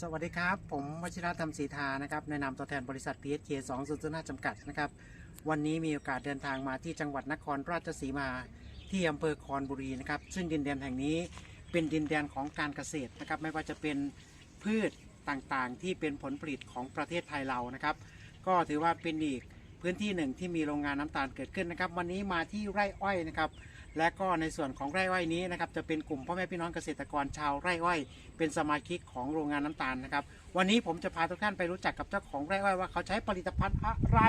สวัสดีครับ ผมวชิระธรรมศรีทานะครับในนามตัวแทนบริษัท PSK 2 0 5จำกัดนะครับ วันนี้มีโอกาสเดินทางมาที่จังหวัดนครราชสีมาที่อำเภอคอนบุรีนะครับ ซึ่งดินแดนแห่งนี้เป็นดินแดนของการเกษตรนะครับ ไม่ว่าจะเป็นพืชต่างๆ ที่เป็นผลผลิตของประเทศไทยเรานะครับ ก็ถือว่าเป็นอีก พื้นที่หนึ่งที่มีโรงงานน้ำตาลเกิดขึ้นนะครับ วันนี้มาที่ไร่อ้อยนะครับ และก็ในส่วนของไร่อ้อยนี้นะครับจะเป็นกลุ่มพ่อแม่พี่น้องเกษตรกรชาวไร่อ้อย เป็นสมาชิกของโรงงานน้ำตาลนะครับ วันนี้ผมจะพาทุกท่านไปรู้จักกับเจ้าของไร่อ้อยว่าเขาใช้ผลิตภัณฑ์อะไร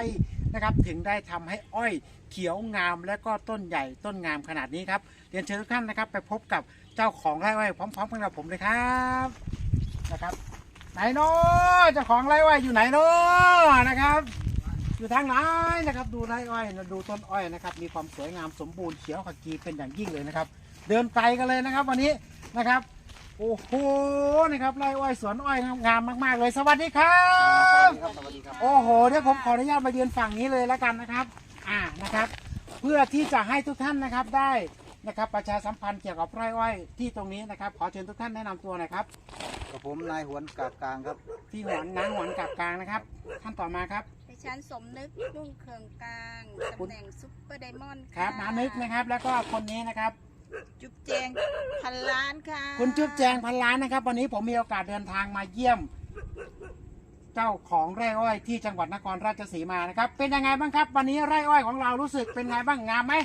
นะครับถึงได้ทำให้อ้อยเขียวงามและก็ต้นใหญ่ต้นงามขนาดนี้ครับเรียนเชิญทุกท่านนะครับ ไปพบกับเจ้าของไร่อ้อยพร้อมๆกันกับผมเลยครับนะครับไหนเนาะเจ้าของไร่อ้อยอยู่ไหนเนาะนะครับ อยู่ทางไหนนะครับ ดูไร่อ้อยนะดูต้นอ้อยนะครับ มีความสวยงามสมบูรณ์เขียวขจีเป็นอย่างยิ่งเลยนะครับ เดินไกลกันเลยนะครับ วันนี้นะครับ โอ้โหนะครับไร่อ้อยสวนอ้อยงามมากๆเลยสวัสดีครับสวัสดีครับ โอ้โหเดี๋ยวผมขออนุญาตมาเยือนฝั่งนี้เลยแล้วกันนะครับอ่านะครับ เพื่อที่จะให้ทุกท่านนะครับได้นะครับประชาสัมพันธ์เกี่ยวกับไร่อ้อยที่ตรงนี้นะครับ ขอเชิญทุกท่านแนะนำตัวหน่อยครับกับผมนายหวนกากกลางครับ พี่หวนนางหวนกับกลางนะครับ ท่านต่อมาครับ ดิฉันสมนึกรุ่งเคืองกลางตำแหน่งซุปเปอร์ไดมอนด์ครับนานึกนะครับ แล้วก็คนนี้นะครับ จุ๊บแจงพันล้านค่ะคุณจุ๊บแจงพันล้านนะครับ วันนี้ผมมีโอกาสเดินทางมาเยี่ยม เจ้าของไร่อ้อยที่จังหวัดนครราชสีมานะครับ เป็นยังไงบ้างครับ วันนี้ไร่อ้อยของเรารู้สึกเป็นไงบ้างงามไหม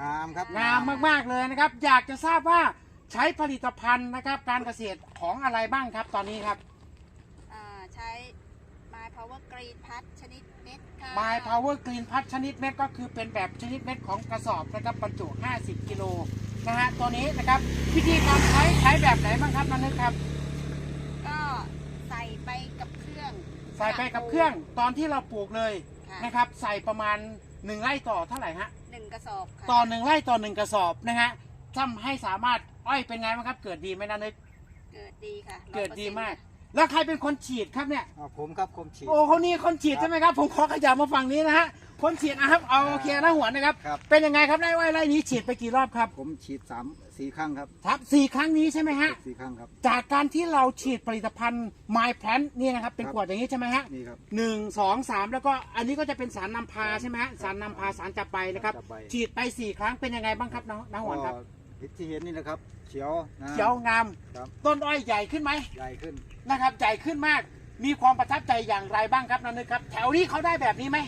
งามครับงามมากๆเลยนะครับ อยากจะทราบว่าใช้ผลิตภัณฑ์นะครับ การเกษตรของอะไรบ้างครับ ตอนนี้ครับอ่าใช้ My Power Green พัดชนิดเม็ดค่ะ My Power Green พัดชนิดเม็ดก็คือเป็นแบบชนิดเม็ดของกระสอบนะครับบรรจุ 50 กิโลนะฮะตัวนี้นะครับวิธีการใช้ใช้แบบไหนบ้างครับนันนึกครับ ก็ใส่ไปกับเครื่องใส่ไปกับเครื่องตอนที่เราปลูกเลยค่ะนะครับ ใส่ประมาณหนึ่งไร่ต่อเท่าไหร่ฮะ หนึ่งกระสอบค่ะต่อหนึ่งไร่ต่อหนึ่งกระสอบนะฮะทำให้สามารถอ้อยเป็นไงบ้างครับ เกิดดีไหมนันนึก เกิดดีค่ะเกิดดี100%มาก แล้วใครเป็นคนฉีดครับเนี่ย อ่าผมครับคมฉีด โอ้คนนี้คนฉีดใช่ไหมครับ ผมขอขยับมาฝั่งนี้นะฮะ คนฉีดนะครับ เอาโอเคนะหัวนะครับ ครับ เป็นยังไงครับไร่อ้อยไร่นี้ฉีดไปกี่รอบครับ ผมฉีดสามสี่ครั้งครับครับสี่ครั้งนี้ใช่ไหมฮะ สี่ครั้งครับ จากการที่เราฉีดผลิตภัณฑ์ My Plant นี่นะครับ เป็นครับ ขวดอย่างนี้ใช่ไหมฮะนี่ครับ หนึ่งสองสามแล้วก็อันนี้ก็จะเป็นสารนำพาใช่ไหมฮะ สารนำพาสารจับใบนะครับ จับใบ ฉีดไปสี่ครั้งเป็นยังไงบ้างครับน้องน้องหวนครับ ก็ ที่เห็นนี่นะครับเขียวนะ เขียวงาม ครับ ต้นอ้อยใหญ่ขึ้นไหมใหญ่ขึ้น นะครับ ใหญ่ขึ้นมาก มีความประทับใจอย่างไรบ้างครับนันนึกครับ แถวนี้เขาได้แบบนี้ไหม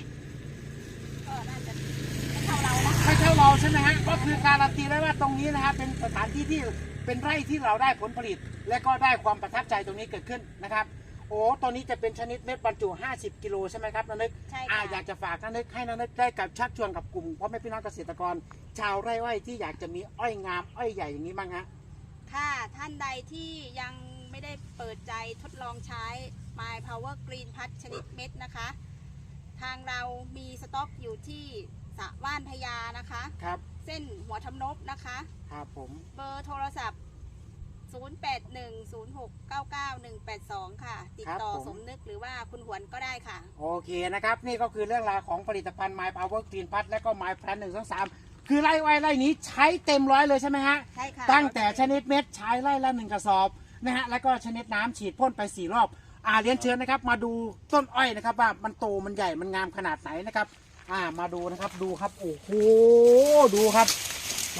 ก็น่าจะไม่เท่าเรานะไม่ใช่เราใช่ไหมฮะ ก็คือการันตีได้ว่าตรงนี้นะฮะเป็นสถานที่ที่เป็นไร่ที่เราได้ผลผลิต และก็ได้ความประทับใจตรงนี้เกิดขึ้นนะครับ โอ้ตัวนี้จะเป็นชนิดเม็ดบรรจุ 50 กิโลใช่ไหมครับนานึกใช่อ่าค่ะอยากจะฝากนานึกให้นานึกได้กับชักชวนกับกลุ่มพ่อแม่พี่น้องเกษตรกร ชาวไร่อ้อยที่อยากจะมีอ้อยงามอ้อยใหญ่อย่างนี้บ้างฮะค่ะท่านใดที่ยังไม่ได้เปิดใจทดลองใช้ My Power Green พัดชนิดเม็ดนะคะ ทางเรามีสต็อกอยู่ที่สระว่านพญานะคะ ครับ เส้นหัวทำนบนะคะ ครับผม เบอร์โทรศัพท์ 0810699182 ค่ะ ติดต่อสมนึกหรือว่าคุณหวนก็ได้ค่ะ โอเคนะครับ นี่ก็คือเรื่องราวของผลิตภัณฑ์ My Power Green พัดและก็ My Plan 1 2 3คือไร่อ้อยไร่นี้ใช้เต็มร้อยเลยใช่ไหมฮะ ใช่ค่ะตั้งแต่ชนิดเม็ดใช้ไร่ละหนึ่งกระสอบนะฮะแล้วก็ชนิดน้ำฉีดพ่นไปสี่รอบอ่าเรียนเชิญนะครับ มาดูต้นอ้อยนะครับ ว่ามันโตมันใหญ่มันงามขนาดไหนนะครับ อ่ามาดูนะครับดูครับโอ้โหดูครับ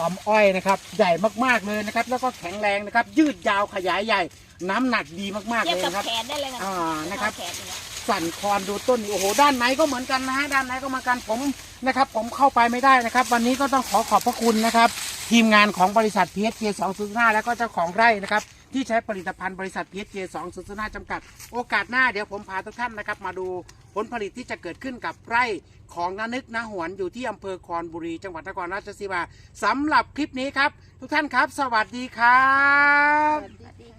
ลำอ้อยนะครับ ใหญ่มากๆเลยนะครับ แล้วก็แข็งแรงนะครับ ยืดยาวขยายใหญ่ น้ำหนักดีมากๆเทียบเลยกับนะครับ แขนได้เลยค่ะอ่านะครับแขนเลยสั่นคลอนดูต้นนี่โอ้โหด้านไหนก็เหมือนกันนะฮะด้านไหนก็เหมือนกันผมนะครับ ผมเข้าไปไม่ได้นะครับ วันนี้ก็ต้องขอขอบพระคุณนะครับ ทีมงานของบริษัท PSK 205แล้วก็เจ้าของไร่นะครับ ที่ใช้ผลิตภัณฑ์บริษัท PSK 205จำกัด โอกาสหน้าเดี๋ยวผมพาทุกท่านนะครับ มาดูผลผลิตที่จะเกิดขึ้นกับไร่ของนานึกนาหวนอยู่ที่อำเภอคอนบุรี จังหวัดนครราชสีมาสำหรับคลิปนี้ครับ ทุกท่านครับ สวัสดีครับ สวัสดี